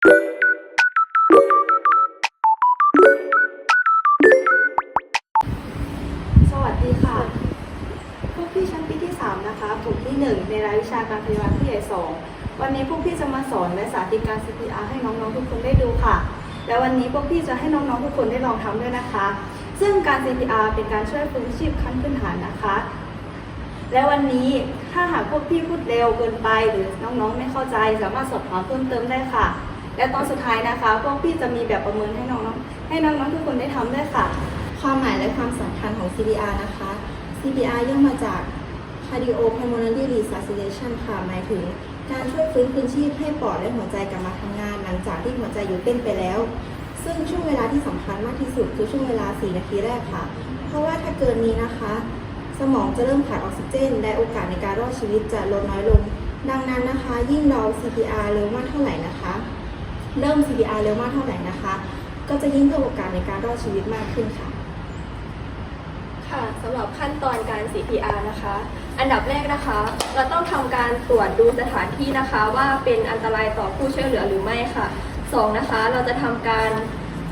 สวัสดีค่ะ พวกพี่ชั้นปีที่ 3 นะคะกลุ่มที่ 1 ในรายวิชาการพยาบาลผู้ใหญ่2วันนี้พวกพี่จะมาสอนและสาธิตการ CPR ให้น้องๆทุกคนได้ดูค่ะ และวันนี้พวกพี่จะให้น้องๆทุกคนได้ลองทำด้วยนะคะ ซึ่งการ CPR เป็นการช่วยฟื้นชีพขั้นพื้นฐานนะคะ และวันนี้ถ้าหากพวกพี่พูดเร็วเกินไปหรือน้องๆไม่เข้าใจ สามารถสอบถามเพิ่มเติมได้ค่ะ และตอนสุดท้ายนะคะ พวกพี่จะมีแบบประเมินให้น้องๆให้น้องๆทุกคนได้ทำด้วยค่ะ ความหมายและความสำคัญของ CPR นะคะ CPR ย่อมาจาก Cardiopulmonary Resuscitation ค่ะ หมายถึงการช่วยฟื้นคืนชีพให้ปอดและหัวใจกลับมาทำงาน หลังจากที่หัวใจหยุดเต้นไปแล้ว ซึ่งช่วงเวลาที่สำคัญมากที่สุดคือช่วงเวลา 4 นาทีแรกค่ะ เพราะว่าถ้าเกินนี้นะคะ สมองจะเริ่มขาดออกซิเจน และโอกาสในการรอดชีวิตจะลดน้อยลง ดังนั้นนะคะ ยิ่งเรา CPR เร็วมากเท่าไหร่นะคะ เริ่ม CPR เร็วมากเท่าไหร่นะคะ ก็จะยิ่งเพิ่มโอกาสในการรอดชีวิตมากขึ้นค่ะ ค่ะสำหรับขั้นตอนการ CPR นะคะ อันดับแรกนะคะ เราต้องทำการตรวจดูสถานที่นะคะว่าเป็นอันตรายต่อผู้ช่วยเหลือหรือไม่ค่ะสองนะคะ เราจะทำการ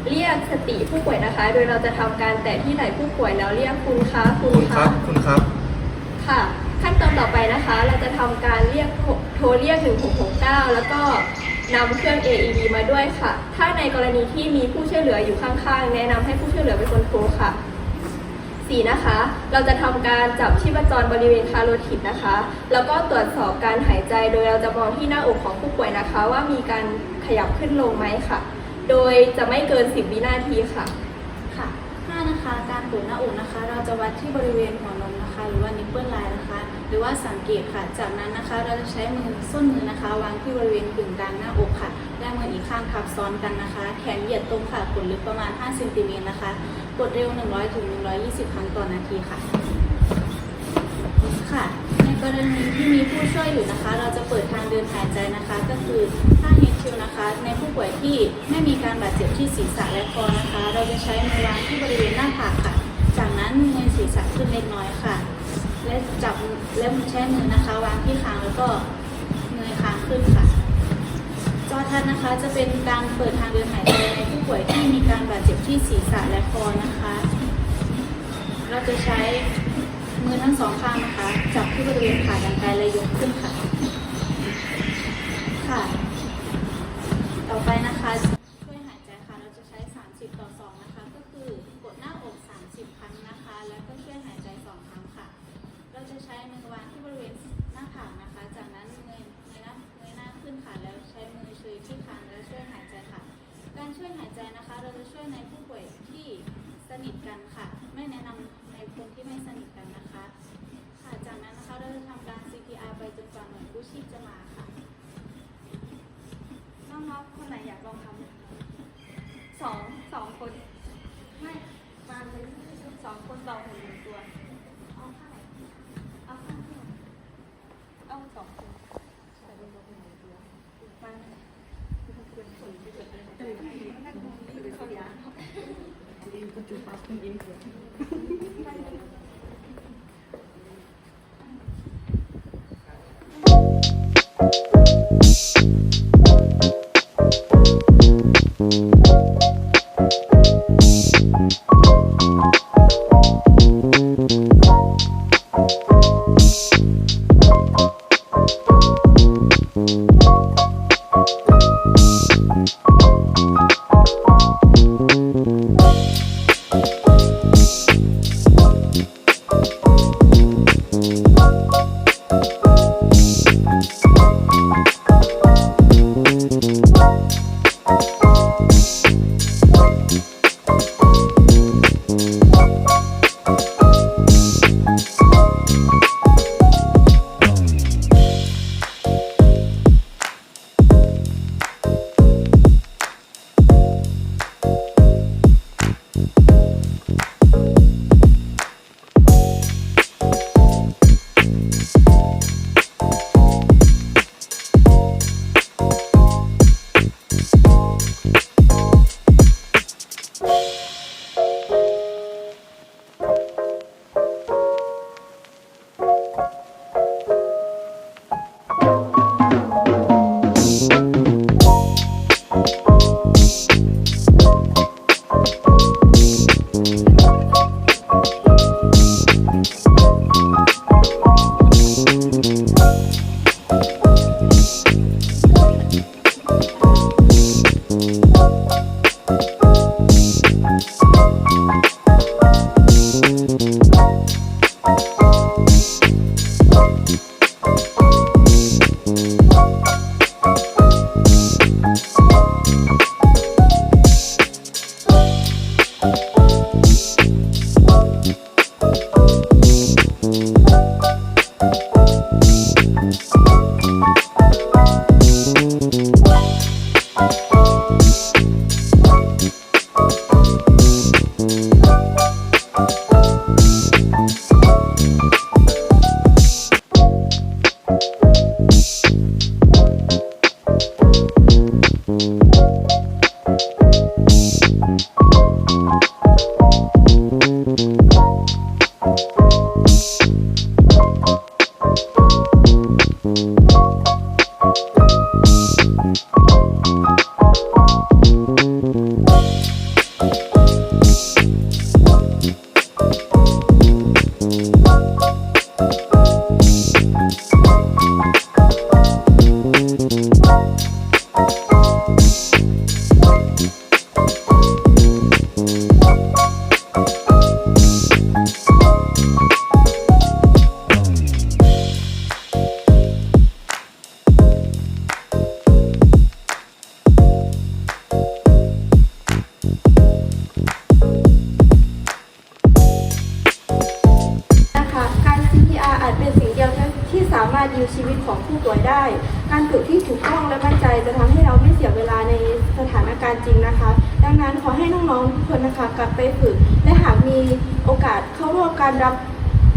เรียกสติผู้ป่วยนะคะ โดยเราจะทำการแตะที่ไหล่ผู้ป่วยแล้วเรียกคุณคะคุณคุณคคะรับคุณครับค่ะ ขั้นตอนต่อไปนะคะ เราจะทำการเรียกโทรโทรเรียก 1669 แล้วก็ นำเครื่อง AED มาด้วยค่ะ ถ้าในกรณีที่มีผู้ช่วยเหลืออยู่ข้างๆ แนะนำให้ผู้ช่วยเหลือเป็นคนโทรค่ะสี่นะคะ เราจะทำการจับชีพจรบริเวณคาโรทิดนะคะ แล้วก็ตรวจสอบการหายใจ โดยเราจะมองที่หน้าอกของผู้ป่วยนะคะ ว่ามีการขยับขึ้นลงไหมค่ะ โดยจะไม่เกิน 10 วินาทีค่ะ ค่ะ 5 นะคะ การเปิดหน้าอกนะคะ เราจะวัดที่บริเวณหัวนมนะคะ หรือว่า หรือว่าสังเกตค่ะ จากนั้นนะคะ เราจะใช้มือส้นมือนะคะ วางที่บริเวณกึ่งกลางหน้าอกค่ะและมืออีกข้างทับซ้อนกันนะคะ แขนเหยียดตรงค่ะกดลึกประมาณ 5 เซนติเมตรนะคะ กดเร็ว 100ถึง120 ครั้งต่อนาทีค่ะค่ะ ในกรณีที่มีผู้ช่วยอยู่นะคะ เราจะเปิดทางเดินหายใจนะคะ ก็คือถ้าเฮดคิวนะคะ ในผู้ป่วยที่ไม่มีการบาดเจ็บที่ศีรษะและคอนะคะ เราจะใช้มือวางที่บริเวณหน้าผากค่ะ จากนั้นเงยศีรษะขึ้นเล็กน้อยค่ะ และจับและใช้มือนะคะ วางที่คางแล้วก็เงยคางขึ้นค่ะ จอทันนะคะจะเป็นการเปิดทางเดินหายใจในผู้ป่วยที่มีการบาดเจ็บที่ศีรษะและคอนะคะ เราจะใช้มือทั้งสองข้างนะคะ จับที่บริเวณขาดันไกลและยกขึ้นค่ะ ค่ะ ต่อไปนะคะ นิทกันค่ะ ไม่แนะนำในคนที่ไม่สนิทกันนะคะ ค่ะ จากนั้นนะคะเราจะทำการ CPR ไปจนกว่าหน่วยกู้ชีพจะมาค่ะ น้องๆคนไหนอยากลองทำสองสองคน ไม่มาเลยสองคนต่อหุ่นหนึ่ง จูปากคุณยิ้มเสีย Thank Thank จเป็นสิ่งเดียวที่สามารถยืนชีวิตของผู้ป่วยได้ การฝึกที่ถูกต้องและมั่นใจจะทำให้เราไม่เสียเวลาในสถานการณ์จริงนะคะ ดังนั้นขอให้น้องๆทุกคนนะคะกลับไปฝึก และหากมีโอกาสเข้าร่วมการรับ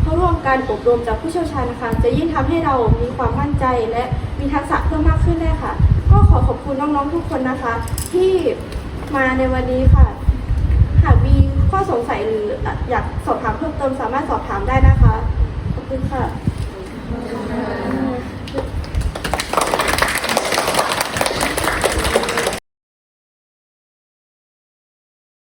เข้าร่วมการอบรมจากผู้เชี่ยวชาญนะคะ จะยิ่งทำให้เรามีความมั่นใจและมีทักษะเพิ่มมากขึ้นได้ค่ะ ก็ขอขอบคุณน้องๆทุกคนนะคะ ที่มาในวันนี้ค่ะ หากมีข้อสงสัยหรืออยากสอบถามเพิ่มเติมสามารถสอบถามได้นะ คุณค่ะ